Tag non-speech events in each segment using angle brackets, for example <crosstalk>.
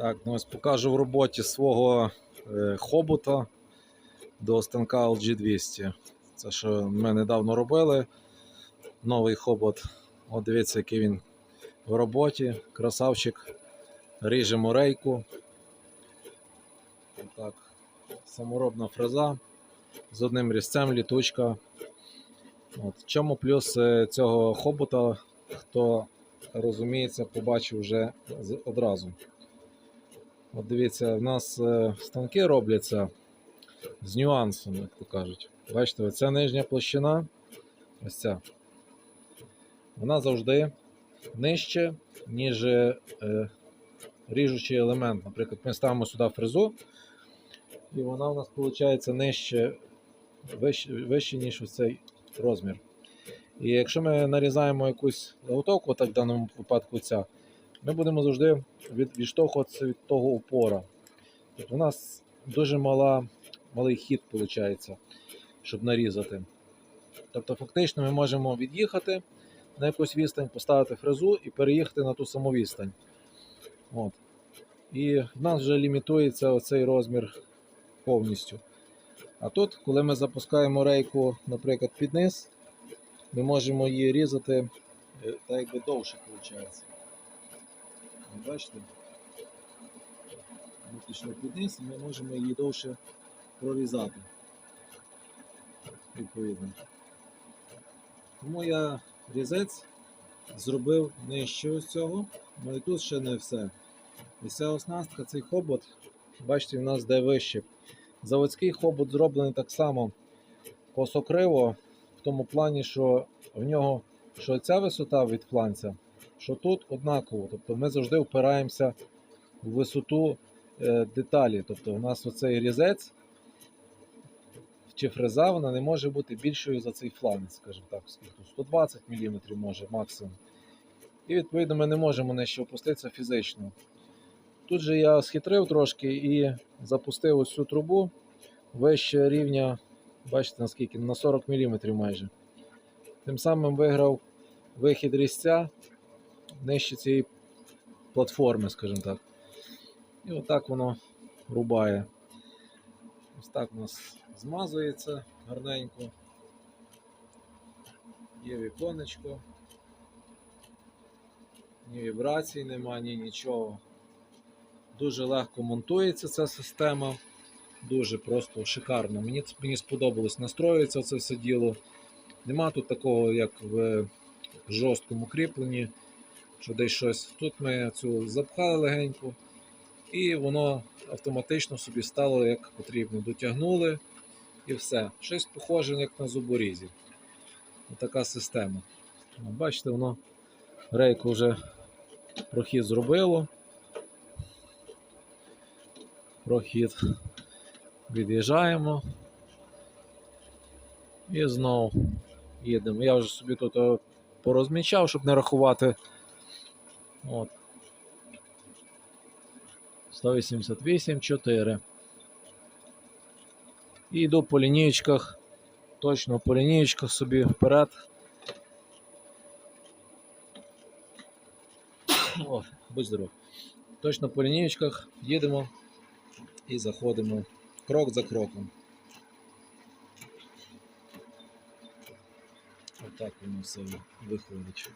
Так, ну ось покажу в роботі свого е, хобота до станка LG200. Це що ми недавно робили. Новий хобот. От дивіться, який він в роботі. Красавчик. Ріжемо рейку. Так. Саморобна фреза з одним різцем, літучка. От. Чому плюс е, цього хобота, хто розуміється, побачив вже одразу. От дивіться, в нас е, станки робляться з нюансом, як то кажуть. Бачите, оця нижня площина, ось ця, вона завжди нижче, ніж е, ріжучий елемент. Наприклад, ми ставимо сюди фрезу, і вона у нас виходить нижче, вище, вище ніж ось цей розмір. І якщо ми нарізаємо якусь заготовку, так в даному випадку ця, ми будемо завжди від, відштовхуватися від того упора. Тобто у нас дуже мала, малий хід виходить, щоб нарізати. Тобто, фактично ми можемо від'їхати на якусь відстань, поставити фрезу і переїхати на ту саму відстань. От. І в нас вже лімітується оцей розмір повністю. А тут, коли ми запускаємо рейку, наприклад, під низ, ми можемо її різати е, так якби довше виходить. Бачите? Ми пішли під низ і ми можемо її довше прорізати. Відповідно. Тому я різець зробив нижче ось цього, ну і тут ще не все. Ось ця оснастка, цей хобот, бачите, у нас де вище. Заводський хобот зроблений так само косокриво, в тому плані, що в нього що ця висота від фланця, що тут однаково. Тобто ми завжди впираємося в висоту е, деталі. Тобто у нас оцей різець чи фреза вона не може бути більшою за цей фланець, скажімо так, скільки 120 мм може максимум. І відповідно ми не можемо нижче опуститися фізично. Тут же я схитрив трошки і запустив ось цю трубу вище рівня, бачите наскільки, на 40 мм майже. Тим самим виграв вихід різця нижче цієї платформи, скажімо так. І отак воно рубає. Ось так у нас змазується гарненько. Є віконечко. Ні вібрацій нема, ні нічого. Дуже легко монтується ця система. Дуже просто шикарно. Мені, мені сподобалось настроюється це все діло. Нема тут такого, як в жорсткому кріпленні, що десь щось. Тут ми цю запхали легенько, і воно автоматично собі стало як потрібно. Дотягнули і все. Щось похоже, як на зуборізі. Така система. Бачите, воно рейку вже прохід зробило. Прохід від'їжджаємо. І знову їдемо. Я вже собі тут е, порозмічав, щоб не рахувати. От. 188, 4. І йду по лінієчках. Точно по лінієчках собі вперед. О, будь здоров. Точно по лінієчках їдемо і заходимо крок за кроком. Отак воно все виходить.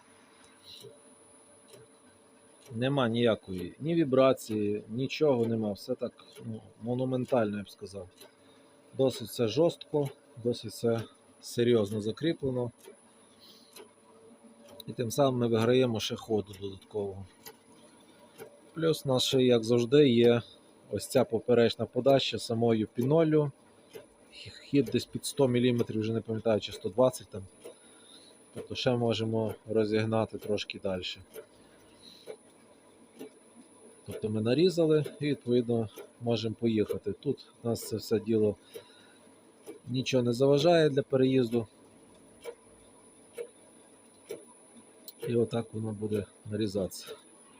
Нема ніякої ні вібрації, нічого нема. Все так ну, монументально, я б сказав. Досить все жорстко, досить все серйозно закріплено. І тим самим ми виграємо ще ходу додаткового. Плюс нас ще, як завжди, є ось ця поперечна подача самою пінолю. Хід десь під 100 мм, вже не пам'ятаю, чи 120 там. Тобто ще можемо розігнати трошки далі. Тобто ми нарізали і відповідно можемо поїхати. Тут у нас це все діло нічого не заважає для переїзду. І отак воно буде нарізатися.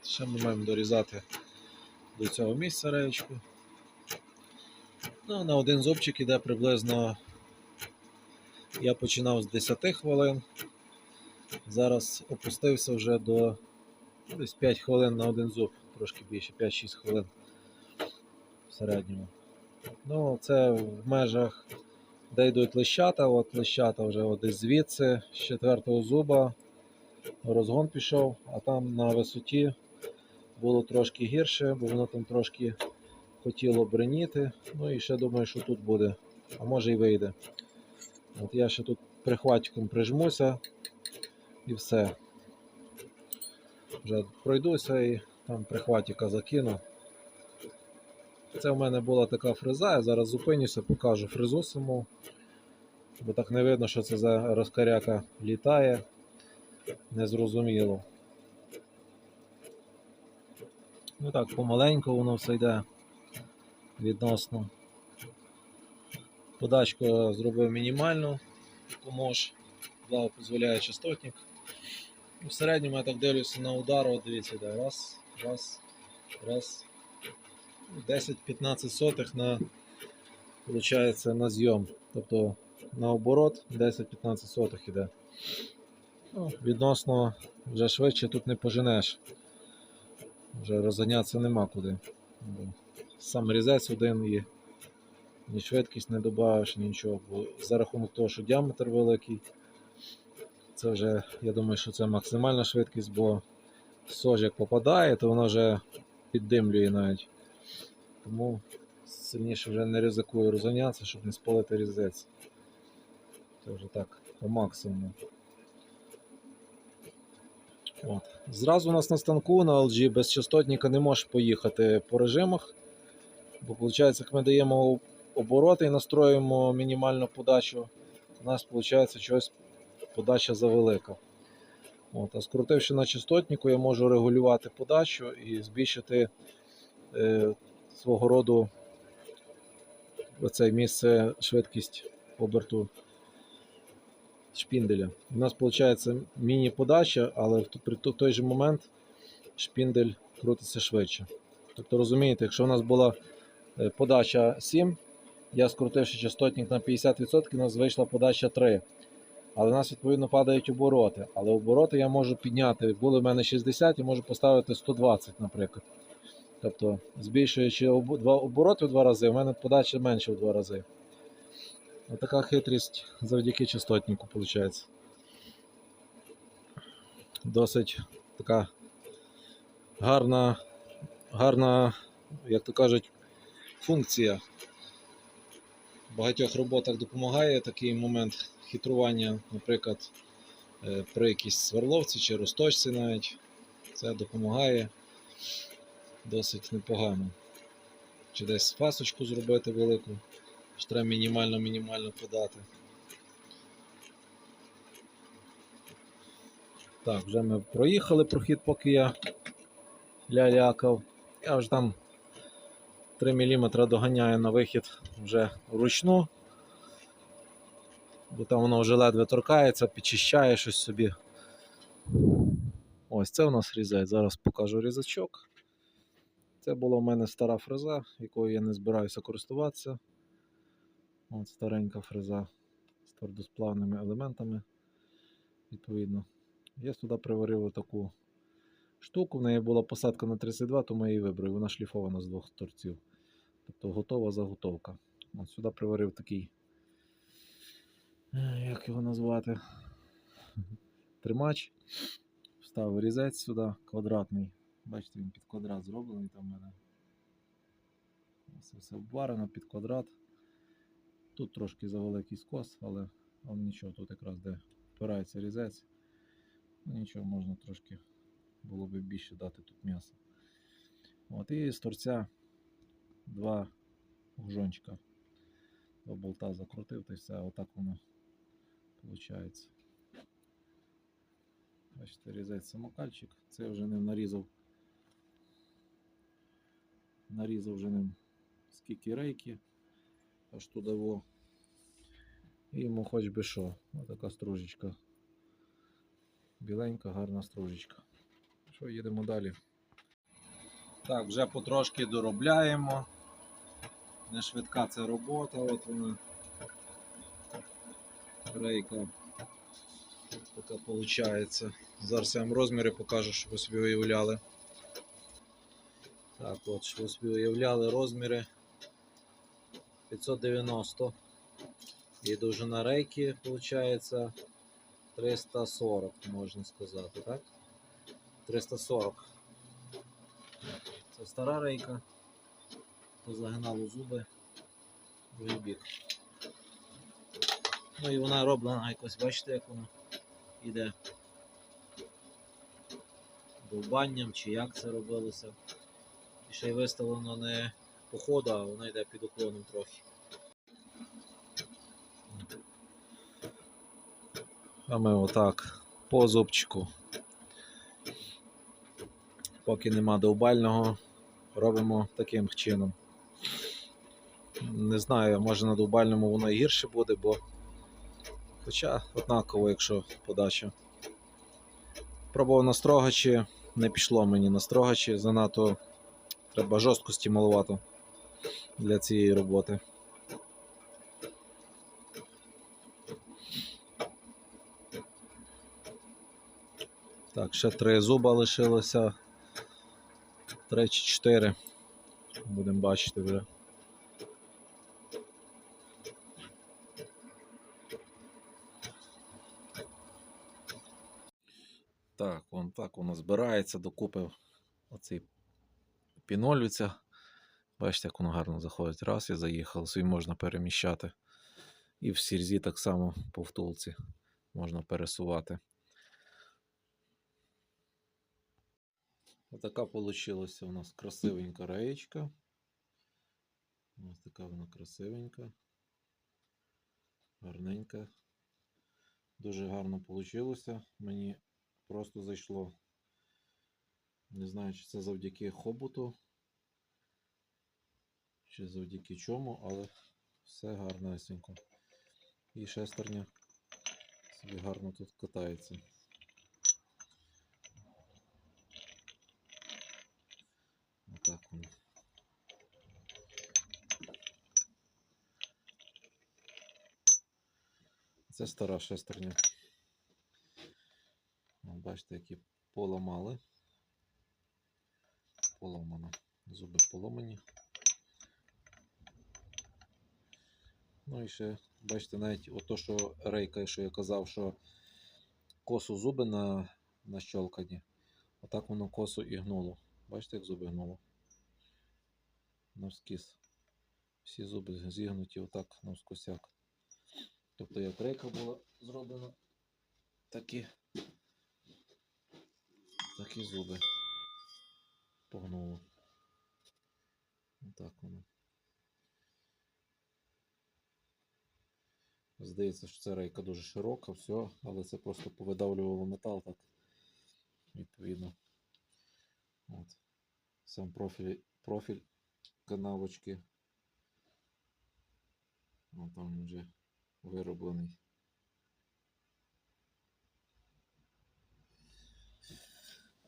Ще ми маємо дорізати до цього місця речку. Ну, на один зубчик іде приблизно. Я починав з 10 хвилин. Зараз опустився вже до десь 5 хвилин на один зуб. Трошки більше, 5-6 хвилин в середньому. Ну, це в межах, де йдуть лищата. От лищата вже от десь звідси, з четвертого зуба. Розгон пішов, а там на висоті було трошки гірше, бо воно там трошки хотіло бреніти. Ну і ще думаю, що тут буде, а може і вийде. От я ще тут прихватиком прижмуся і все. Вже пройдуся і там прихватика закину. Це в мене була така фреза, я зараз зупинюся, покажу фрезу саму. Бо так не видно, що це за розкаряка літає. Незрозуміло. Ну так, помаленьку воно все йде відносно. Подачку зробив мінімальну, помож, благо дозволяє частотник. В середньому я так дивлюся на удар, от дивіться, де раз, раз, раз. 10-15 сотих на, получається, на зйом. Тобто на оборот 10-15 сотих іде. Ну, відносно вже швидше тут не поженеш. Вже розганятися нема куди. Сам різець один і ні швидкість не додавиш, ні нічого. Бо за рахунок того, що діаметр великий, це вже, я думаю, що це максимальна швидкість, бо сож як попадає, то вона вже піддимлює навіть. Тому сильніше вже не ризикую розганятися, щоб не спалити різець. Це вже так, по максимуму. От. Зразу у нас на станку на LG без частотника не можеш поїхати по режимах. Бо виходить, як ми даємо обороти і настроюємо мінімальну подачу, у нас виходить щось подача завелика. От, а скрутивши на частотнику, я можу регулювати подачу і збільшити е, свого роду оце місце швидкість оберту шпінделя. У нас виходить міні-подача, але при той же момент шпіндель крутиться швидше. Тобто, розумієте, якщо у нас була е, подача 7, я скрутивши частотник на 50%, у нас вийшла подача 3. Але у нас відповідно падають обороти. Але обороти я можу підняти. Були в мене 60, я можу поставити 120, наприклад. Тобто, збільшуючи об- два обороти в два рази, у мене подача менше в два рази. Отака хитрість завдяки частотнику виходить. Досить така гарна, гарна, як то кажуть, функція. В багатьох роботах допомагає такий момент хитрування, наприклад, е, при якійсь сверловці чи розточці навіть. Це допомагає досить непогано. Чи десь пасочку зробити велику, що треба мінімально-мінімально подати. Так, вже ми проїхали прохід, поки я лялякав. Я вже там 3 мм доганяю на вихід вже вручну. Бо там воно вже ледве торкається, підчищає щось собі. Ось це у нас різець. Зараз покажу різачок. Це була в мене стара фреза, якою я не збираюся користуватися. От старенька фреза з твердосплавними елементами. Відповідно. Я сюди приварив таку штуку. В неї була посадка на 32, тому я її вибрав. Вона шліфована з двох торців. Тобто готова заготовка. От сюди приварив такий. Як його назвати? Тримач. Вставив різець сюди, квадратний. Бачите, він під квадрат зроблений там в мене. Це все обварено під квадрат. Тут трошки завеликий скос, але, але нічого, тут якраз де впирається різець. Ну, нічого, можна трошки було б більше дати тут м'яса. От, і з торця два гужончика. Два болта закрутив, й все, отак воно виходить. Бачите, різець самокальчик. Це я вже ним нарізав. Нарізав вже ним скільки рейки, аж туди. І йому хоч би що. Ось така стружечка. Біленька, гарна стружечка. Що, їдемо далі. Так, вже потрошки доробляємо. Не швидка це робота, от вона. Рейка така виходить. Зараз я вам розміри покажу, щоб ви собі уявляли. Так, от, щоб ви собі уявляли розміри 590 і довжина рейки виходить 340, можна сказати, так? 340. Це стара рейка. Позагинало зуби другий бік. Ну і вона роблена якось, бачите, як вона йде довбанням чи як це робилося. І ще й виставлено не по ходу, а вона йде під уклоном трохи. А ми отак по зубчику. Поки нема довбального, робимо таким чином. Не знаю, може на довбальному воно і гірше буде, бо хоча однаково, якщо подача. Пробував на строгачі, не пішло мені на строгачі, занадто треба жорсткості малувато для цієї роботи. Так, ще три зуба лишилося. Три чи чотири. Будемо бачити вже. Так, воно збирається докупи оцей пінолюця. Бачите, як воно гарно заходить. Раз і заїхав, собі можна переміщати. І в сірзі так само по втулці можна пересувати. Отака вийшла у нас красивенька раєчка. Ось така вона красивенька. Гарненька. Дуже гарно вийшло. Мені просто зайшло. Не знаю, чи це завдяки хоботу, чи завдяки чому, але все гарнесенько. І шестерня собі гарно тут катається. Отак воно. Це стара шестерня. Бачите, які поламали. Поломано. Зуби поломані. Ну і ще, бачите, навіть ото, що рейка, що я казав, що косо зуби на, на щелкані. Отак воно косо і гнуло. Бачите, як зуби гнуло? Навскіз. Всі зуби зігнуті отак навскосяк. Тобто як рейка була зроблена, такі, такі зуби погнуло. Отак воно. Здається, що ця рейка дуже широка, все, але це просто повидавлювало метал так. Відповідно. От. Сам профіль, профіль канавочки. О, там він вже вироблений.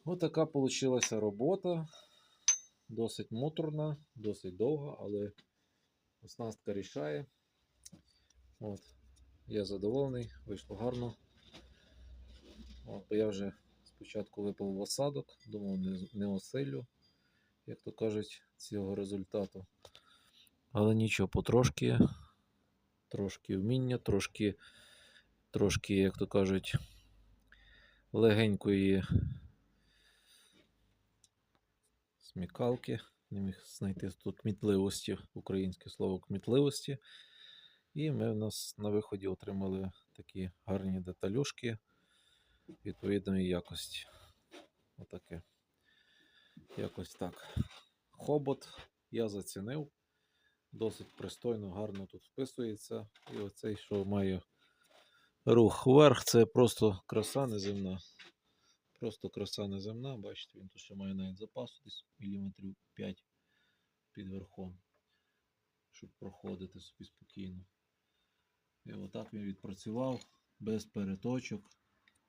Ось така вийшла робота. Досить муторна, досить довга, але оснастка рішає. От. Я задоволений, вийшло гарно. От, бо я вже спочатку випав в осадок, думав, не, не осилю, як то кажуть, цього результату. Але нічого, потрошки, трошки вміння, трошки, трошки, як то кажуть, легенької смікалки. Не міг знайти тут кмітливості, українське слово кмітливості. І ми в нас на виході отримали такі гарні деталюшки відповідної якості. Отаке. Якось так. Хобот я зацінив. Досить пристойно, гарно тут вписується. І оцей, що має рух вверх, це просто краса неземна. Просто краса неземна. Бачите, він тут ще має навіть запасу десь міліметрів 5 під верхом, щоб проходити собі спокійно. І отак він відпрацював без переточок,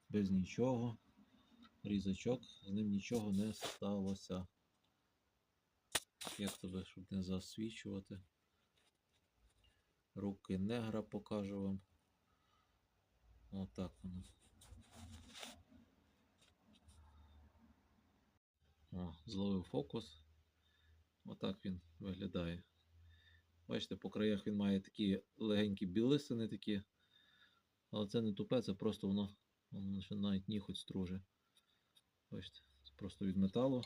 без нічого. Різачок, з ним нічого не сталося. Як тебе, щоб не засвічувати. Руки негра покажу вам. Отак воно. О, зловив фокус. Отак він виглядає. Бачите, по краях він має такі легенькі білисини такі. Але це не тупе, це просто воно, воно навіть ніхоть струже. Бачите, це просто від металу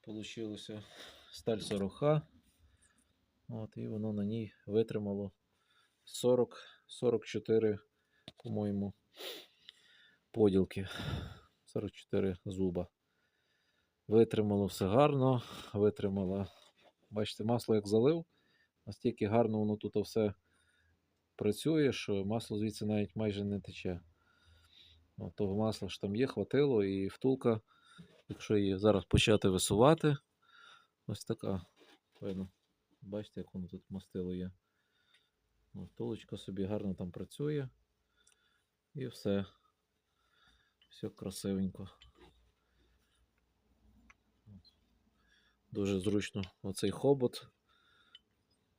получилося. Сталь 40 От, і воно на ній витримало 40, 44, по-моєму, поділки. 44 зуба. Витримало все гарно, витримало. Бачите, масло як залив, настільки гарно воно тут все працює, що масло звідси навіть майже не тече. От того масла що там є, хватило, і втулка, якщо її зараз почати висувати, ось така. Видно. Бачите, як воно тут мастило є. Втулочка собі гарно там працює. І все. Все красивенько. Дуже зручно оцей хобот.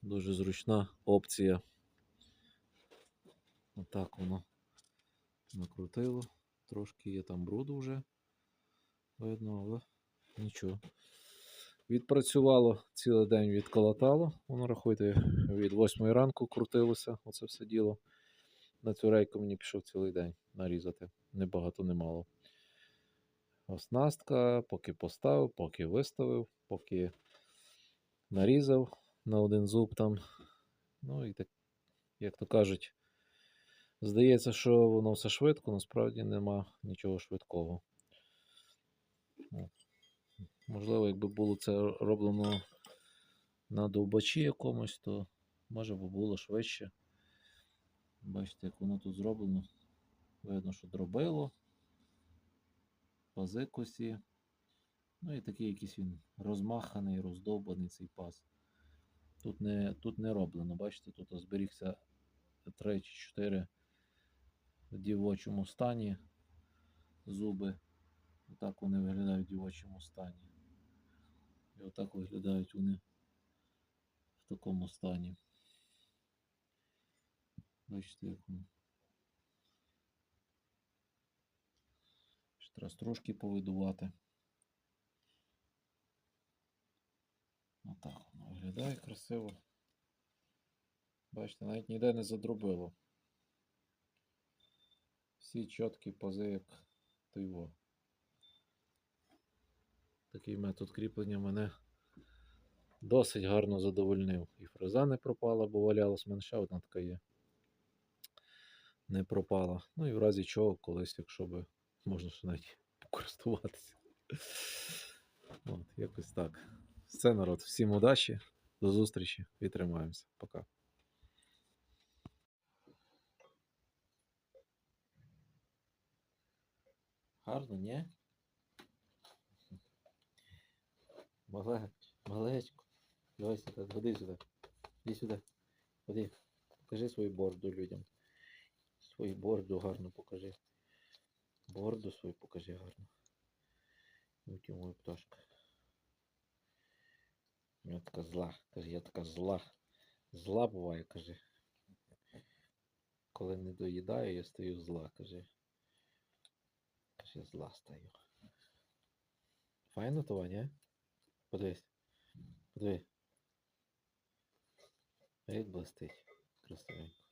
Дуже зручна опція. Отак воно накрутило. Трошки є там бруду вже. Видно, але нічого. Відпрацювало цілий день відколотало. Воно, рахуйте, від 8 ранку крутилося оце все діло. На цю рейку мені пішов цілий день нарізати. Не багато, не мало. Оснастка, поки поставив, поки виставив, поки нарізав на один зуб там. Ну і так, як то кажуть, здається, що воно все швидко, насправді нема нічого швидкого. Можливо, якби було це роблено на довбачі якомусь, то може би було швидше. Бачите, як воно тут зроблено. Видно, що дробило, пази косі. Ну і такий якийсь він розмаханий, роздовбаний цей паз. Тут не, тут не роблено, бачите, тут зберігся 3 чи 4 в дівочому стані зуби. Отак вони виглядають в дівочому стані. І отак виглядають вони в такому стані. Бачите, як воно. Ще Треба стружки повидувати. Отак воно виглядає красиво. Бачите, навіть ніде не задробило. Всі чіткі пози, як тиво. Такий метод кріплення мене досить гарно задовольнив. І фреза не пропала, бо валялась мене ще одна така є. Не пропала. Ну і в разі чого, колись, якщо би можна ще навіть <laughs> покористуватися. От, якось так. Все, народ. Всім удачі, до зустрічі і тримаємося. Пока. Гарно, ні? Мале, малечко. Давай сюди, ходи сюди. Іди сюди. Ходи. Покажи свою борду людям. Свою борду гарно покажи. Борду свою покажи гарно. Ось моя пташка. Я така зла. Каже, я така зла. Зла буває, каже. Коли не доїдаю, я стаю зла, каже. Каже, зла стаю. Файно то, ні? Подивись. Подивись. Як блистить. Красивенько.